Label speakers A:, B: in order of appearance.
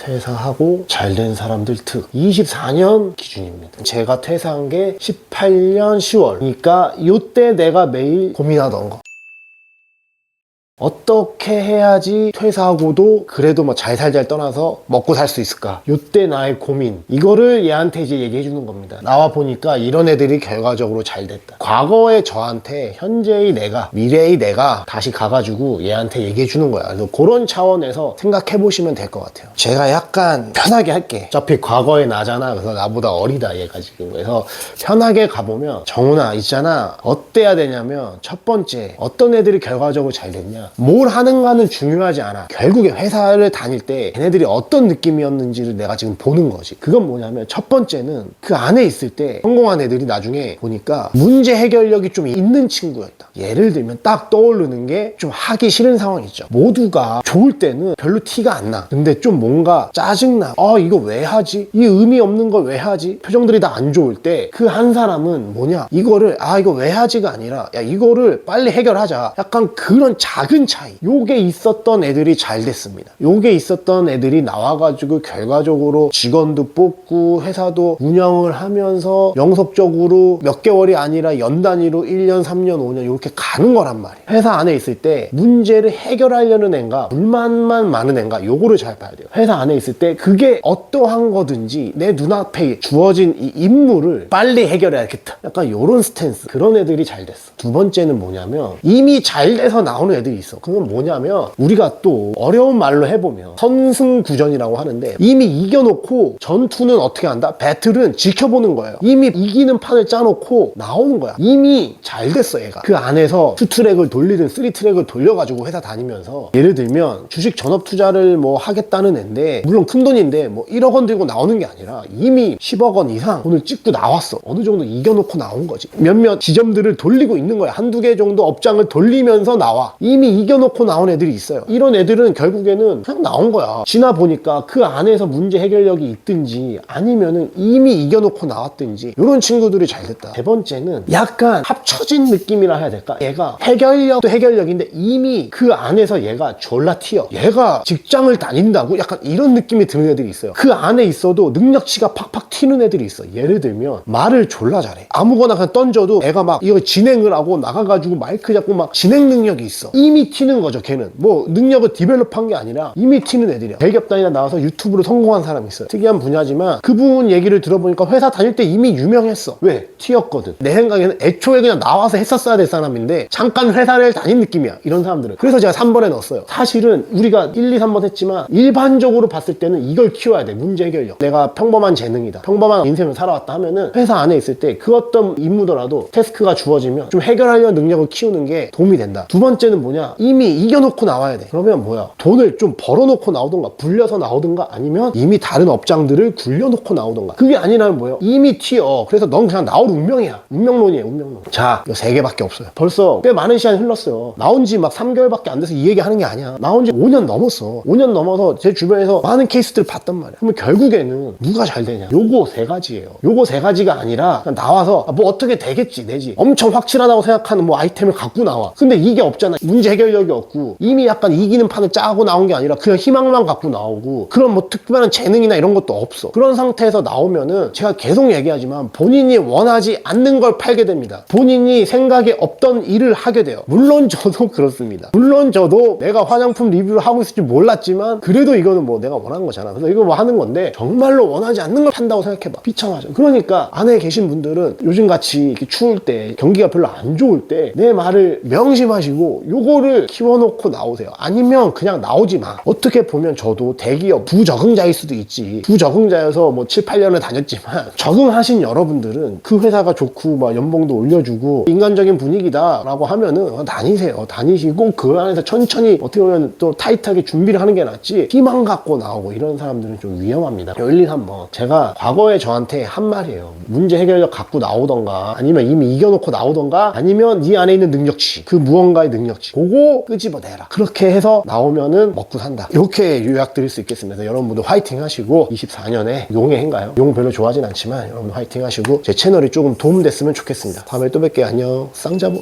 A: 퇴사하고 잘 된 사람들 특 24년 기준입니다. 제가 퇴사한 게 18년 10월. 그러니까 이때 내가 매일 고민하던 거. 어떻게 해야지 퇴사하고도 그래도 뭐 잘 살잘 떠나서 먹고 살 수 있을까? 요때 나의 고민. 이거를 얘한테 이제 얘기해 주는 겁니다. 나와 보니까 이런 애들이 결과적으로 잘 됐다. 과거의 저한테 현재의 내가, 미래의 내가 다시 가가지고 얘한테 얘기해 주는 거야. 그래서 그런 차원에서 생각해 보시면 될 것 같아요. 제가 약간 편하게 할게. 어차피 과거의 나잖아. 그래서 나보다 어리다 얘가 지금. 그래서 편하게 가보면 정훈아 있잖아. 어때야 되냐면 첫 번째 어떤 애들이 결과적으로 잘 됐냐. 뭘 하는가는 중요하지 않아. 결국에 회사를 다닐 때 걔네들이 어떤 느낌이었는지를 내가 지금 보는 거지. 그건 뭐냐면 첫 번째는 그 안에 있을 때 성공한 애들이 나중에 보니까 문제 해결력이 좀 있는 친구였다. 예를 들면 딱 떠오르는 게 좀 하기 싫은 상황 있죠. 모두가 좋을 때는 별로 티가 안 나. 근데 좀 뭔가 짜증나. 아, 이거 왜 하지? 이 의미 없는 걸 왜 하지? 표정들이 다 안 좋을 때 그 한 사람은 뭐냐? 이거를 아, 이거 왜 하지가 아니라 야, 이거를 빨리 해결하자. 약간 그런 작은 차이. 요게 있었던 애들이 잘 됐습니다. 요게 있었던 애들이 나와가지고 결과적으로 직원도 뽑고 회사도 운영을 하면서 영속적으로 몇 개월이 아니라 연 단위로 1년, 3년, 5년 이렇게 가는 거란 말이에요. 회사 안에 있을 때 문제를 해결하려는 애인가 불만만 많은 애인가 요거를 잘 봐야 돼요. 회사 안에 있을 때 그게 어떠한 거든지 내 눈앞에 주어진 이 임무를 빨리 해결해야겠다. 약간 요런 스탠스. 그런 애들이 잘 됐어. 두 번째는 뭐냐면 이미 잘 돼서 나오는 애들이 있어. 그건 뭐냐면 우리가 또 어려운 말로 해보면 선승구전이라고 하는데 이미 이겨놓고 전투는 어떻게 한다? 배틀은 지켜보는 거예요. 이미 이기는 판을 짜놓고 나오는 거야. 이미 잘 됐어 얘가. 그 안에서 투트랙을 돌리든 쓰리트랙을 돌려가지고 회사 다니면서 예를 들면 주식 전업 투자를 뭐 하겠다는 애인데 물론 큰 돈인데 뭐 1억 원 들고 나오는 게 아니라 이미 10억 원 이상 돈을 찍고 나왔어. 어느 정도 이겨놓고 나온 거지. 몇몇 지점들을 돌리고 있는 거야. 한두 개 정도 업장을 돌리면서 나와. 이미 이겨놓고 나온 애들이 있어요. 이런 애들은 결국에는 그냥 나온 거야. 지나 보니까 그 안에서 문제 해결력이 있든지 아니면은 이미 이겨놓고 나왔든지 이런 친구들이 잘 됐다. 세 번째는 약간 합쳐진 느낌이라 해야 될까? 얘가 해결력도 해결력인데 이미 그 안에서 얘가 졸라 튀어. 얘가 직장을 다닌다고 약간 이런 느낌이 드는 애들이 있어요. 그 안에 있어도 능력치가 팍팍 튀는 애들이 있어. 예를 들면 말을 졸라 잘해. 아무거나 그냥 던져도 애가 막 이거 진행을 하고 나가가지고 마이크 잡고 막 진행 능력이 있어. 이미 튀는 거죠, 걔는. 뭐 능력을 디벨롭한 게 아니라 이미 튀는 애들이야. 대기업단이나 나와서 유튜브로 성공한 사람이 있어요. 특이한 분야지만 그분 얘기를 들어보니까 회사 다닐 때 이미 유명했어. 왜? 튀었거든. 내 생각에는 애초에 그냥 나와서 했었어야 될 사람인데 잠깐 회사를 다닌 느낌이야. 이런 사람들은. 그래서 제가 3번에 넣었어요. 사실은 우리가 1, 2, 3번 했지만 일반적으로 봤을 때는 이걸 키워야 돼. 문제 해결력. 내가 평범한 재능이다. 평범한 인생을 살아왔다 하면은 회사 안에 있을 때 그 어떤 임무더라도 태스크가 주어지면 좀 해결하려는 능력을 키우는 게 도움이 된다. 두 번째는 뭐냐? 이미 이겨놓고 나와야 돼. 그러면 뭐야? 돈을 좀 벌어놓고 나오던가 불려서 나오던가 아니면 이미 다른 업장들을 굴려놓고 나오던가 그게 아니라면 뭐예요? 이미 튀어. 그래서 넌 그냥 나올 운명이야. 운명론이에요. 운명론. 자, 이거 세 개밖에 없어요. 벌써 꽤 많은 시간이 흘렀어요. 나온 지 막 3개월밖에 안 돼서 이 얘기 하는 게 아니야. 나온 지 5년 넘었어. 5년 넘어서 제 주변에서 많은 케이스들을 봤단 말이야. 그러면 결국에는 누가 잘 되냐? 요거 세 가지예요. 요거 세 가지가 아니라 나와서 아, 뭐 어떻게 되겠지, 내지. 엄청 확실하다고 생각하는 뭐 아이템을 갖고 나와. 근데 이게 없잖아. 문제 해결 력이 없고 이미 약간 이기는 판을 짜고 나온 게 아니라 그냥 희망만 갖고 나오고 그런 뭐 특별한 재능이나 이런 것도 없어. 그런 상태에서 나오면은 제가 계속 얘기하지만 본인이 원하지 않는 걸 팔게 됩니다. 본인이 생각에 없던 일을 하게 돼요. 물론 저도 그렇습니다. 물론 저도 내가 화장품 리뷰를 하고 있을 줄 몰랐지만 그래도 이거는 뭐 내가 원하는 거잖아. 그래서 이거 뭐 하는 건데 정말로 원하지 않는 걸 판다고 생각해봐. 비참하죠. 그러니까 안에 계신 분들은 요즘 같이 이렇게 추울 때 경기가 별로 안 좋을 때 내 말을 명심하시고 요거를 키워놓고 나오세요. 아니면 그냥 나오지 마. 어떻게 보면 저도 대기업 부적응자일 수도 있지. 부적응자여서 뭐 7, 8년을 다녔지만 적응하신 여러분들은 그 회사가 좋고 막 연봉도 올려주고 인간적인 분위기다라고 하면은 어, 다니세요. 다니시고 그 안에서 천천히 어떻게 보면 또 타이트하게 준비를 하는 게 낫지 희망 갖고 나오고 이런 사람들은 좀 위험합니다. 1, 2, 3번 제가 과거에 저한테 한 말이에요. 문제 해결력 갖고 나오던가 아니면 이미 이겨놓고 나오던가 아니면 네 안에 있는 능력치 그 무언가의 능력치 그거 끄집어내라. 그렇게 해서 나오면은 먹고 산다. 이렇게 요약 드릴 수 있겠습니다. 여러분들 화이팅 하시고 24년에 용의 해인가요? 용 별로 좋아하진 않지만 여러분 화이팅 하시고 제 채널이 조금 도움됐으면 좋겠습니다. 다음에 또 뵐게요. 안녕. 쌍자부.